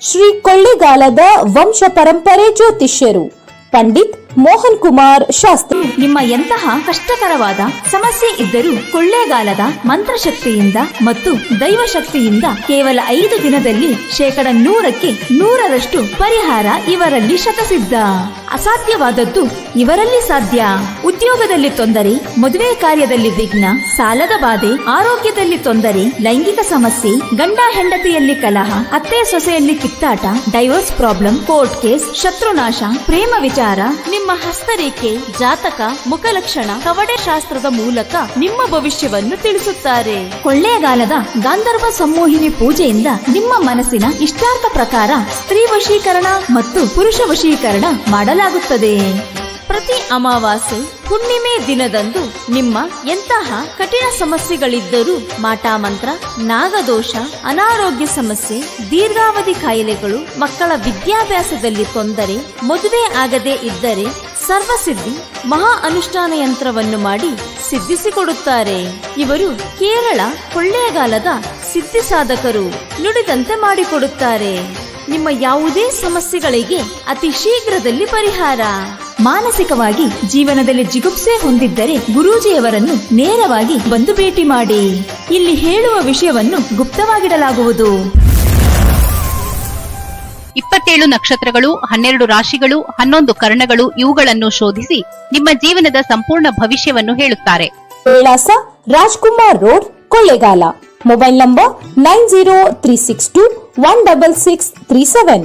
ಶ್ರೀ ಕೊಳ್ಳಿಗಾಲದ ವಂಶ ಪರಂಪರೆ ಜ್ಯೋತಿಷ್ಯರು, ಪಂಡಿತ್ ಮೋಹನ್ ಕುಮಾರ್ ಶಾಸ್ತ್ರಿ. ನಿಮ್ಮ ಎಂತಹ ಕಷ್ಟಕರವಾದ ಸಮಸ್ಯೆ ಇದ್ದರೂ ಕೊಳ್ಳೇಗಾಲದ ಮಂತ್ರಶಕ್ತಿಯಿಂದ ಮತ್ತು ದೈವ ಶಕ್ತಿಯಿಂದ ಕೇವಲ ಐದು ದಿನದಲ್ಲಿ ಶೇಕಡ ನೂರಕ್ಕೆ ನೂರರಷ್ಟು ಪರಿಹಾರ ಇವರಲ್ಲಿ ಶತಸಿದ್ಧ. ಅಸಾಧ್ಯವಾದದ್ದು ಇವರಲ್ಲಿ ಸಾಧ್ಯ. ಉದ್ಯೋಗದಲ್ಲಿ ತೊಂದರೆ, ಮದುವೆ ಕಾರ್ಯದಲ್ಲಿ ವಿಘ್ನ, ಸಾಲದ ಬಾಧೆ, ಆರೋಗ್ಯದಲ್ಲಿ ತೊಂದರೆ, ಲೈಂಗಿಕ ಸಮಸ್ಯೆ, ಗಂಡ ಹೆಂಡತಿಯಲ್ಲಿ ಕಲಹ, ಅತ್ತೆ ಸೊಸೆಯಲ್ಲಿ ಕಿತ್ತಾಟ, ಡೈವರ್ಸ್ ಪ್ರಾಬ್ಲಮ್ ಕೋರ್ಟ್ ಕೇಸ್, ಶತ್ರುನಾಶ, ಪ್ರೇಮ ವಿಚಾರ, ನಿಮ್ಮ ಹಸ್ತರೇಖೆ, ಜಾತಕ, ಮುಖಲಕ್ಷಣ, ಕವಡೆ ಶಾಸ್ತ್ರದ ಮೂಲಕ ನಿಮ್ಮ ಭವಿಷ್ಯವನ್ನು ತಿಳಿಸುತ್ತಾರೆ. ಕೊಳ್ಳೇಗಾಲದ ಗಾಂಧರ್ವ ಸಂಮೋಹಿನಿ ಪೂಜೆಯಿಂದ ನಿಮ್ಮ ಮನಸ್ಸಿನ ಇಷ್ಟಾರ್ಥ ಪ್ರಕಾರ ಸ್ತ್ರೀ ವಶೀಕರಣ ಮತ್ತು ಪುರುಷ ವಶೀಕರಣ ಮಾಡಲಾಗುತ್ತದೆ ಪ್ರತಿ ಅಮಾವಾಸ್ಯೆ ಹುಣ್ಣಿಮೆ ದಿನದಂದು ನಿಮ್ಮ ಎಂತಹ ಕಠಿಣ ಸಮಸ್ಯೆಗಳಿದ್ದರೂ ಮಾಟಾಮಂತ್ರ ನಾಗದೋಷ, ಅನಾರೋಗ್ಯ ಸಮಸ್ಯೆ, ದೀರ್ಘಾವಧಿ ಕಾಯಿಲೆಗಳು, ಮಕ್ಕಳ ವಿದ್ಯಾಭ್ಯಾಸದಲ್ಲಿ ತೊಂದರೆ, ಮದುವೆ ಆಗದೇ ಇದ್ದರೆ ಸರ್ವಸಿದ್ಧಿ ಮಹಾ ಅನುಷ್ಠಾನ ಯಂತ್ರವನ್ನು ಮಾಡಿ ಸಿದ್ಧಿಸಿಕೊಡುತ್ತಾರೆ. ಇವರು ಕೇರಳ ಕೊಳ್ಳೇಗಾಲದ ಸಿದ್ಧಿ ಸಾಧಕರು ನುಡಿದಂತೆ ಮಾಡಿಕೊಡುತ್ತಾರೆ. ನಿಮ್ಮ ಯಾವುದೇ ಸಮಸ್ಯೆಗಳಿಗೆ ಅತಿ ಶೀಘ್ರದಲ್ಲಿ ಪರಿಹಾರ. ಮಾನಸಿಕವಾಗಿ ಜೀವನದಲ್ಲಿ ಜಿಗುಪ್ಸೆ ಹೊಂದಿದ್ದರೆ ಗುರೂಜಿಯವರನ್ನು ನೇರವಾಗಿ ಬಂದು ಭೇಟಿ ಮಾಡಿ. ಇಲ್ಲಿ ಹೇಳುವ ವಿಷಯವನ್ನು ಗುಪ್ತವಾಗಿಡಲಾಗುವುದು. ಇಪ್ಪತ್ತೇಳು ನಕ್ಷತ್ರಗಳು ಹನ್ನೆರಡು ರಾಶಿಗಳು ಹನ್ನೊಂದು ಕರ್ಣಗಳು ಇವುಗಳನ್ನು ಶೋಧಿಸಿ ನಿಮ್ಮ ಜೀವನದ ಸಂಪೂರ್ಣ ಭವಿಷ್ಯವನ್ನು ಹೇಳುತ್ತಾರೆ. ವಿಳಾಸ Rajkumar road Kollegal. Mobile number nine zero three six two one double six three seven